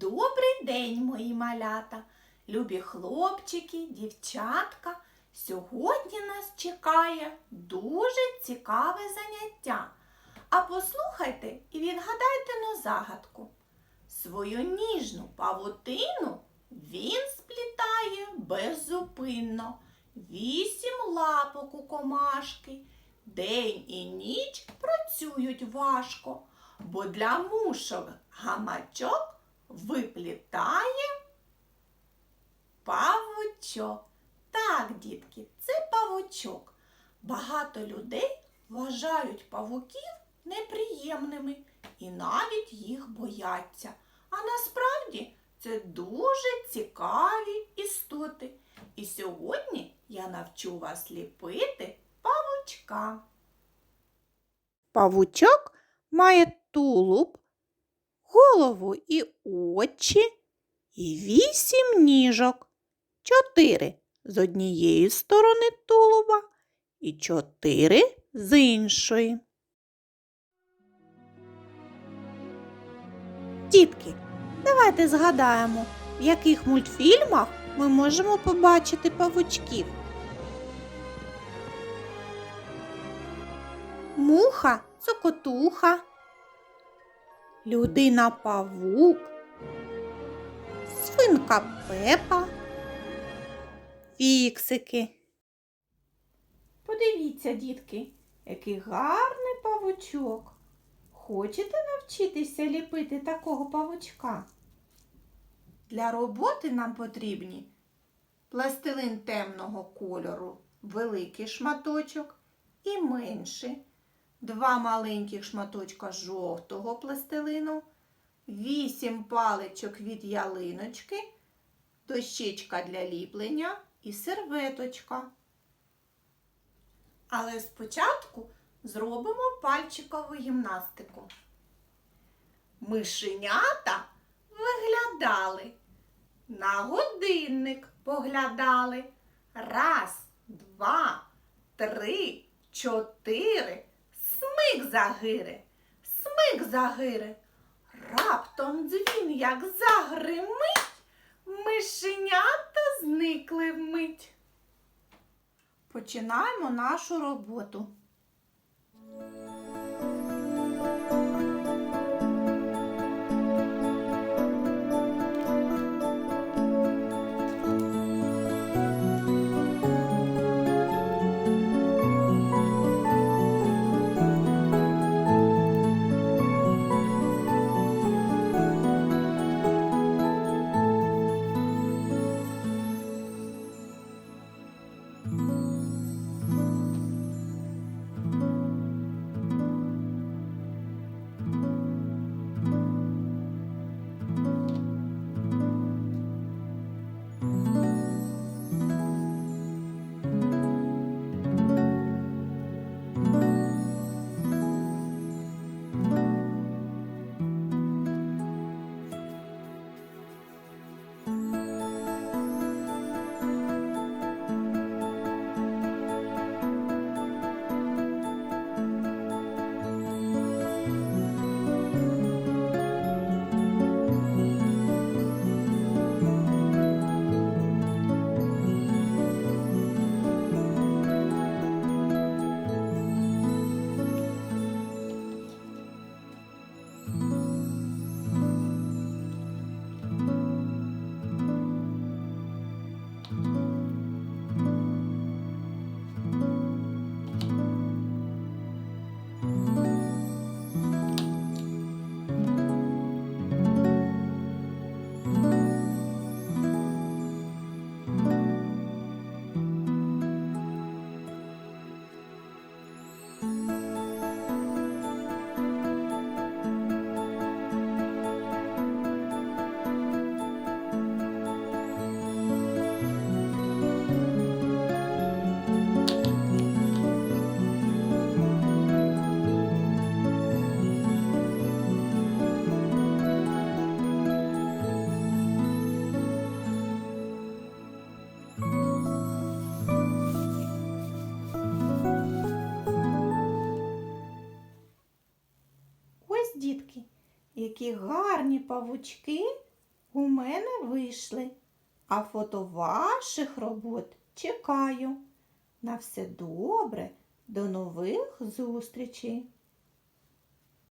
Добрий день, мої малята, любі хлопчики, дівчатка. Сьогодні нас чекає дуже цікаве заняття. А послухайте і відгадайте на загадку. Свою ніжну павутину він сплітає беззупинно. Вісім лапок у комашки. День і ніч працюють важко, бо для мушок гамачок виплітає павучок. Так, дітки, це павучок. Багато людей вважають павуків неприємними і навіть їх бояться. А насправді це дуже цікаві істоти. І сьогодні я навчу вас ліпити павучка. Павучок має тулуб, голову і очі, і вісім ніжок. Чотири з однієї сторони тулуба і чотири з іншої. Дітки, давайте згадаємо, в яких мультфільмах ми можемо побачити павучків. Муха цокотуха, людина павук, свинка пепа, фіксики. Подивіться, дітки, який гарний павучок. Хочете навчитися ліпити такого павучка? Для роботи нам потрібні пластилин темного кольору, великий шматочок і менший, два маленьких шматочка жовтого пластилину, вісім паличок від ялиночки, дощечка для ліплення і серветочка. Але спочатку зробимо пальчикову гімнастику. Мишенята виглядали, на годинник поглядали. Раз, два, три, чотири. Смик загири, смик загири. Раптом дзвін, як загримить, мишенята зникли вмить. Починаємо нашу роботу. Bye. Які гарні павучки у мене вийшли. а фото ваших робот чекаю. На все добре, до нових зустрічей!